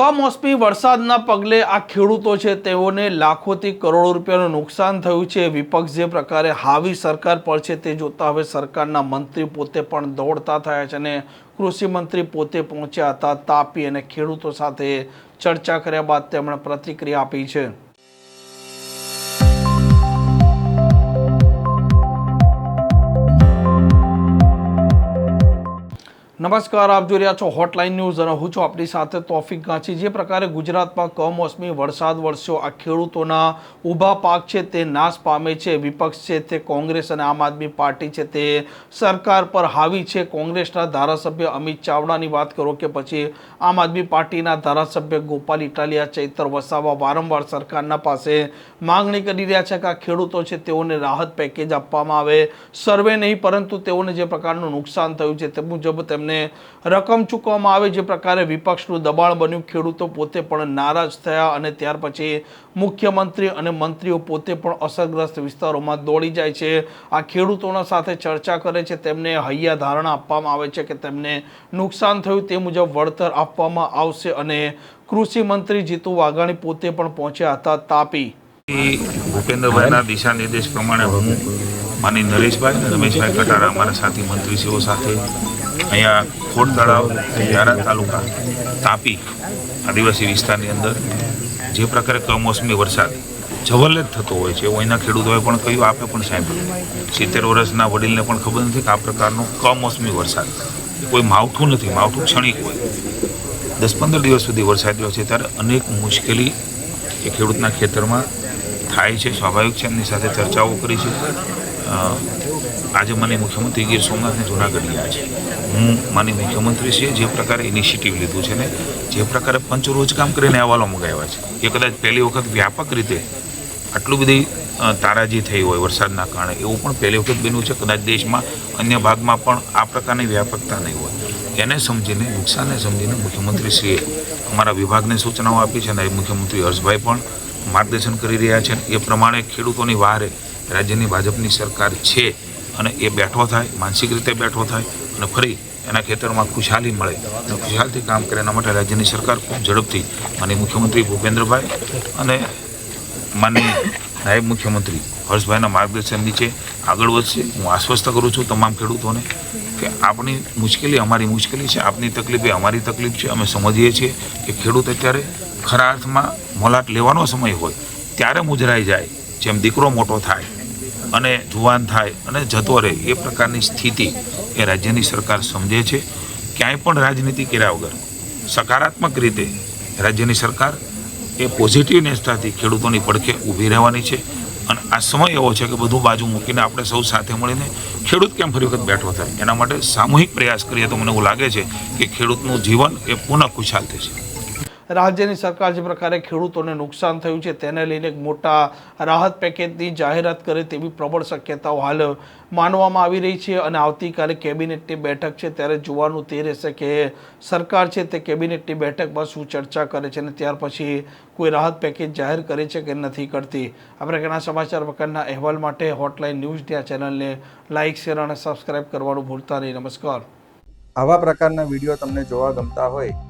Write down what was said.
કમોસમી વરસાદના પગલે આ ખેડૂતો છે તેઓને લાખોથી કરોડો રૂપિયાનું નુકસાન થયું છે. વિપક્ષ જે પ્રકારે હાવી સરકાર પર છે તે જોતા હવે સરકારના મંત્રી પોતે પણ દોડતા થયા છે અને કૃષિમંત્રી પોતે પહોંચ્યા હતા. તાપી અને ખેડૂતો સાથે ચર્ચા કર્યા બાદ તેમણે પ્રતિક્રિયા આપી છે. નમસ્કાર, આપ જોઈ રહ્યા છો હોટલાઇન ન્યૂઝ અને હું છું આપણી સાથે તોફિક ગાંચી. જે પ્રકારે ગુજરાતમાં કમોસમી વરસાદ વરસ્યો, આ ખેડૂતોના ઊભા પાક છે તે નાશ પામે છે. વિપક્ષ છે તે કોંગ્રેસ અને આમ આદમી પાર્ટી છે તે સરકાર પર હાવી છે. કોંગ્રેસના ધારાસભ્ય અમિત ચાવડાની વાત કરો કે પછી આમ આદમી પાર્ટીના ધારાસભ્ય ગોપાલ ઇટાલિયા, ચૈતર વસાવા વારંવાર સરકારના પાસે માંગણી કરી રહ્યા છે કે આ ખેડૂતો છે તેઓને રાહત પેકેજ આપવામાં આવે. સર્વે નહીં, પરંતુ તેઓને જે પ્રકારનું નુકસાન થયું છે તે મુજબ તેમને રકમ ચૂકવવામાં આવે જે પ્રકારે વિપક્ષનું દબાણ બન્યું. ખેડૂતો પોતે પણ નારાજ થયા અને ત્યાર પછી મુખ્યમંત્રી અને મંત્રીઓ પોતે પણ અસરગ્રસ્ત વિસ્તારોમાં દોડી જાય છે. આ ખેડૂતોના સાથે ચર્ચા કરે છે. તેમને હૈયા ધારણા આપવામાં આવે છે કે તેમને નુકસાન થયું તે મુજબ વળતર આપવામાં આવશે અને કૃષિ મંત્રી જીતુ વાઘાણી પોતે પણ પહોંચ્યા હતા તાપી. ભૂપેન્દ્રભાઈના દિશા નિર્દેશ પ્રમાણે હું માની નરેશભાઈ, રમેશભાઈ કટારા અમારા સાથી મંત્રીશ્રીઓ સાથે અહીંયા ખોડ તળાવ વ્યારા તાલુકા, તાપી આદિવાસી વિસ્તારની અંદર જે પ્રકારે કમોસમી વરસાદ જવલ્લે જ થતો હોય છે, એવું અહીંના ખેડૂતોએ પણ કહ્યું, આપે પણ સાંભળ્યું. સિત્તેર વર્ષના વડીલને પણ ખબર નથી કે આ પ્રકારનો કમોસમી વરસાદ. કોઈ માવઠું નથી, માવઠું ક્ષણિક હોય. દસ પંદર દિવસ સુધી વરસાદ રહ્યો છે, ત્યારે અનેક મુશ્કેલી એ ખેડૂતના ખેતરમાં થાય છે. સ્વાભાવિક છે, એમની સાથે ચર્ચાઓ કરી છે. આજે મને મુખ્યમંત્રી ગીર સોમનાથને જુનાગઢ ગયા છે. હું માની છે, જે પ્રકારે ઇનિશિયેટિવ લીધું છે ને, જે પ્રકારે પંચો રોજકામ કરીને અહેવાલો મંગાવ્યા છે. એ કદાચ પહેલી વખત વ્યાપક રીતે આટલું બધી તારાજી થઈ હોય વરસાદના કારણે, એવું પણ પહેલી વખત બન્યું છે. કદાચ દેશમાં અન્ય ભાગમાં પણ આ પ્રકારની વ્યાપકતા નહીં હોય. એને સમજીને, નુકસાનને સમજીને મુખ્યમંત્રીશ્રીએ અમારા વિભાગને સૂચનાઓ આપી છે અને મુખ્યમંત્રી હર્ષભાઈ પણ માર્ગદર્શન કરી રહ્યા છે. એ પ્રમાણે ખેડૂતોની વારે રાજ્યની ભાજપની સરકાર છે. અને એ બેઠો થાય, માનસિક રીતે બેઠો થાય અને ફરી એના ખેતરમાં ખુશહાલી મળે. અને ખુશહાલથી કામ કરે એના માટે રાજ્યની સરકાર ખૂબ ઝડપથી અને મુખ્યમંત્રી ભૂપેન્દ્રભાઈ અને માનનીય નાયબ મુખ્યમંત્રી હર્ષભાઈના માર્ગદર્શન નીચે આગળ વધશે. હું આશ્વસ્ત કરું છું તમામ ખેડૂતોને કે આપણી મુશ્કેલી અમારી મુશ્કેલી છે, આપની તકલીફ એ અમારી તકલીફ છે. અમે સમજીએ છીએ કે ખેડૂત અત્યારે ખરા અર્થમાં મોલાટ લેવાનો સમય હોય, ત્યારે મુજરાઈ જાય, જેમ દીકરો મોટો થાય. અને જુવાન થાય અને જતો રહે એ પ્રકારની સ્થિતિ એ રાજ્યની સરકાર સમજે છે. ક્યાંય પણ રાજનીતિ કર્યા વગર સકારાત્મક રીતે રાજ્યની સરકાર એ પોઝિટિવ નેસ્તાથી ખેડૂતોની પડખે ઊભી રહેવાની છે. અને આ સમય એવો છે કે બધું બાજુ મૂકીને આપણે સૌ સાથે મળીને ખેડૂત કેમ ફરી વખત બેઠો થાય? એના માટે સામૂહિક પ્રયાસ કરીએ તો મને એવું લાગે છે કે ખેડૂતનું જીવન એ પુનઃ ખુશાલ થશે. રાજ્યની સરકાર જે પ્રકારે ખેડૂતોને નુકસાન થયું છે, તેને લઈને મોટા રાહત પેકેજની જાહેરાત કરે તેવી પ્રબળ શક્યતાઓ હાલ માનવામાં આવી રહી છે અને આવતીકાલે કેબિનેટની બેઠક છે ત્યારે જોવાનું તે રહેશે કે સરકાર છે તે કેબિનેટની બેઠકમાં શું ચર્ચા કરે છે અને ત્યાર પછી કોઈ રાહત પેકેજ જાહેર કરે છે કે નથી કરતી. આપણે ઘણા સમાચાર પ્રકારના અહેવાલ માટે હોટલાઇન ન્યૂઝ ત્યાં ચેનલને લાઇક શેર અને સબસ્ક્રાઇબ કરવાનું ભૂલતા નહીં. નમસ્કાર. આવા પ્રકારના વીડિયો તમને જોવા ગમતા હોય